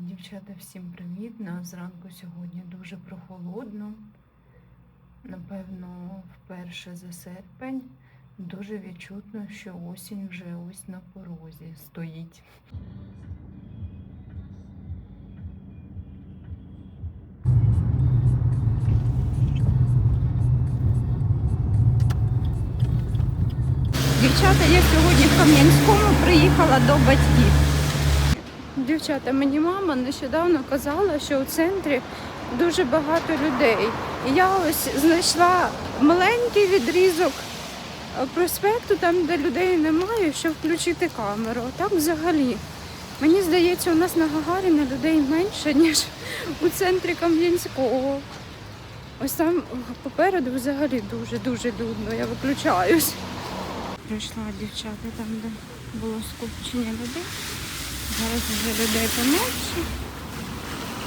Дівчата, всім привіт! На зранку сьогодні дуже прохолодно. Напевно, вперше за серпень дуже відчутно, що осінь вже ось на порозі стоїть. Дівчата, я сьогодні в Кам'янському приїхала до батьків. Дівчата, мені мама нещодавно казала, що у центрі дуже багато людей. І я ось знайшла маленький відрізок е, проспекту, там, де людей немає, щоб включити камеру. Так взагалі. Мені здається, у нас на Гагаріна людей менше, ніж у центрі Кам'янського. Ось там попереду взагалі дуже-дуже людно. Я виключаюсь. Прийшла дівчата там, де було скупчення людей. Зараз вже людей поменше.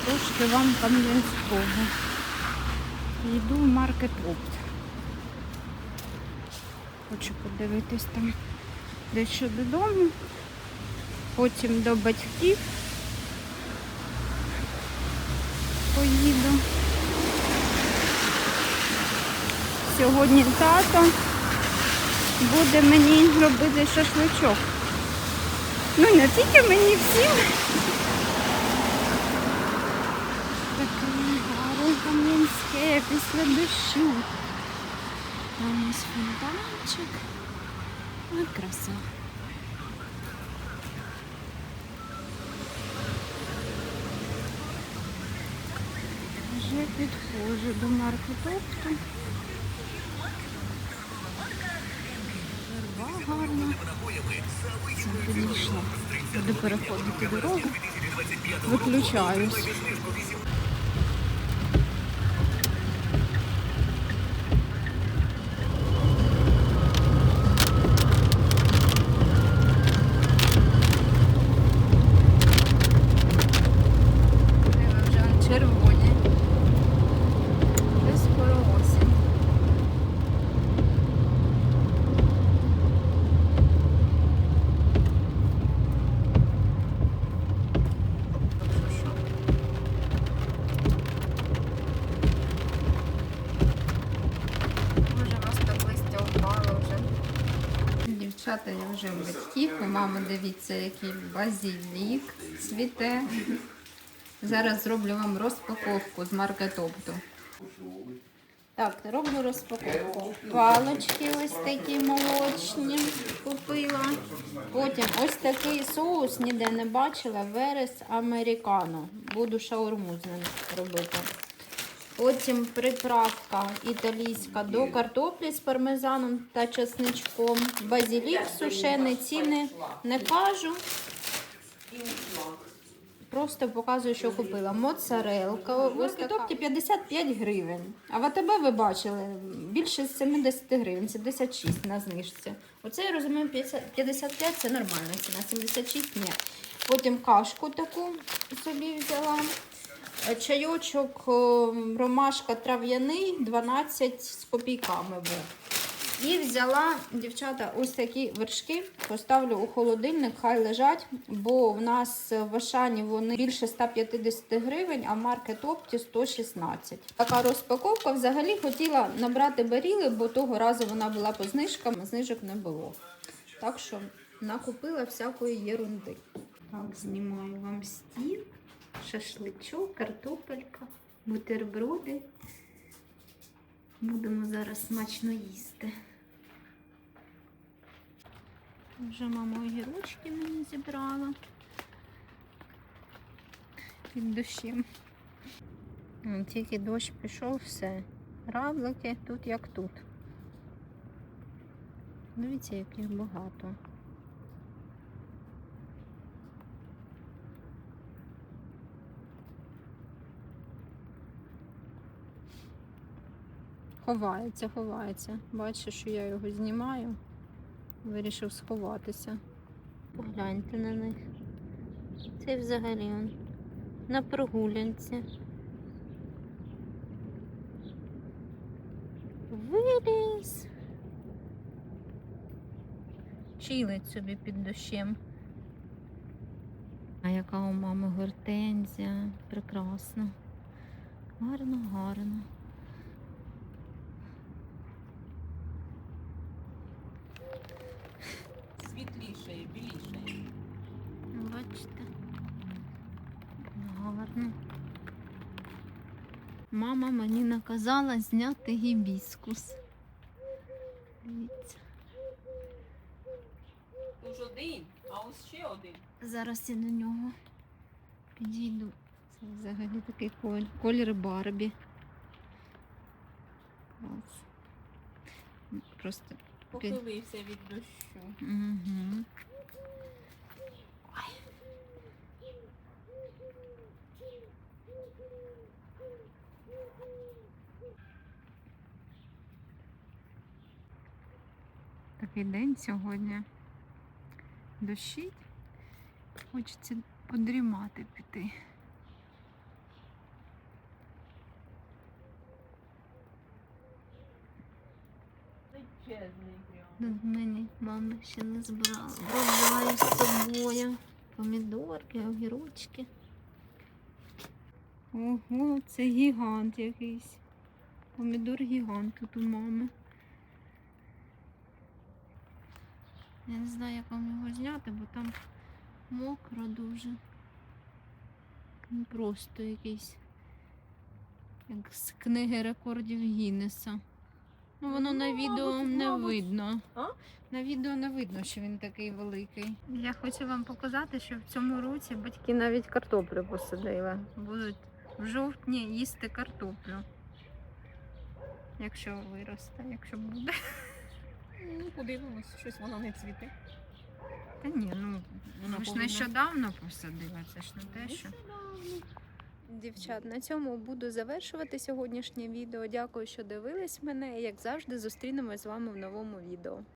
Трошки вам Кам'янського. Йду в маркет опт. Хочу подивитись там дещо додому. Потім до батьків поїду. Сьогодні тато буде мені робити шашличок. Ну не тільки мені всім. Таке гарне кам'янське після дощу. Там ось фонтанчик. Ой, краса. Вже підходжу до маркетопту. Підійшла. Буду переходити дорогу. Виключаюсь. Вони вже червоні. Десь скоро осінь. Може, у вас так листя впало вже. Дівчата, я вже в батьків. У мами дивіться, який базілік цвіте. Зараз зроблю вам розпаковку з маркетопту. Так, роблю розпаковку. Палочки ось такі молочні купила. Потім ось такий соус ніде не бачила. Верес американо. Буду шаурму з ним робити. Потім приправка італійська до картоплі з пармезаном та чесничком. Базилік сушений, ціни не кажу. Просто показую, що купила. Моцарелка. Ось тобто 55 гривень. А в АТБ ви бачили більше 70 гривень, 76 на знижці. Оце я розумію, 50 55 це нормальна ціна, 76 ні. Потім кашку таку собі взяла. Е, Чайочок ромашка трав'яний 12 з копійками був. І взяла, дівчата, ось такі вершки. Поставлю у холодильник, хай лежать, бо в нас в Ашані вони більше 150 гривень, а в маркет опті 116. Така розпаковка. Взагалі хотіла набрати баріли, бо того разу вона була по знижкам, знижок не було. Так що накупила всякої єрунди. Так, знімаю вам стіл, шашличок, картопелька, бутерброди. Будемо зараз смачно їсти. Вже мама огірочки мені зібрала. Під дощем. Тільки дощ пішов, все. Равлики тут як тут. Дивіться, як їх багато. Ховається, ховається. Бачиш, що я його знімаю. Вирішив сховатися. Погляньте на них. Це взагалі он на прогулянці. Виліз. Чилить собі під дощем. А яка у мами гортензія? Прекрасно. Гарно, гарно. Бачите? Гарно. Мама мені наказала зняти гібіскус. Дивіться. Тут ж один, а ось ще один. Зараз я до нього підійду. Це взагалі такий коль- колір Барбі. Клас. Просто Похилився від дощу. Угу. Такий день сьогодні. Дощить. Хочеться подрімати піти. Мені мама ще не збирала. Врожаю з собою. Помідорки, огірочки. Ого, це гігант якийсь. Помідор гігант тут у мами. Я не знаю, як вам його зняти, бо там мокро дуже. Він просто якийсь. Як з книги рекордів Гіннеса. Ну, воно на Ну, відео мабуть, не мабуть. видно. А? На відео не видно, що він такий великий. Я хочу вам показати, що в цьому році батьки навіть картоплю посадили. Будуть в жовтні їсти картоплю. Якщо виросте, якщо буде. Ну, подивимось, щось воно не цвіте. Та ні, ну Вона ми ж повинна- нещодавно посадила, це ж не те, що. Нещодавно. Дівчат, на цьому буду завершувати сьогоднішнє відео. Дякую, що дивились мене. Як завжди, зустрінемось з вами в новому відео.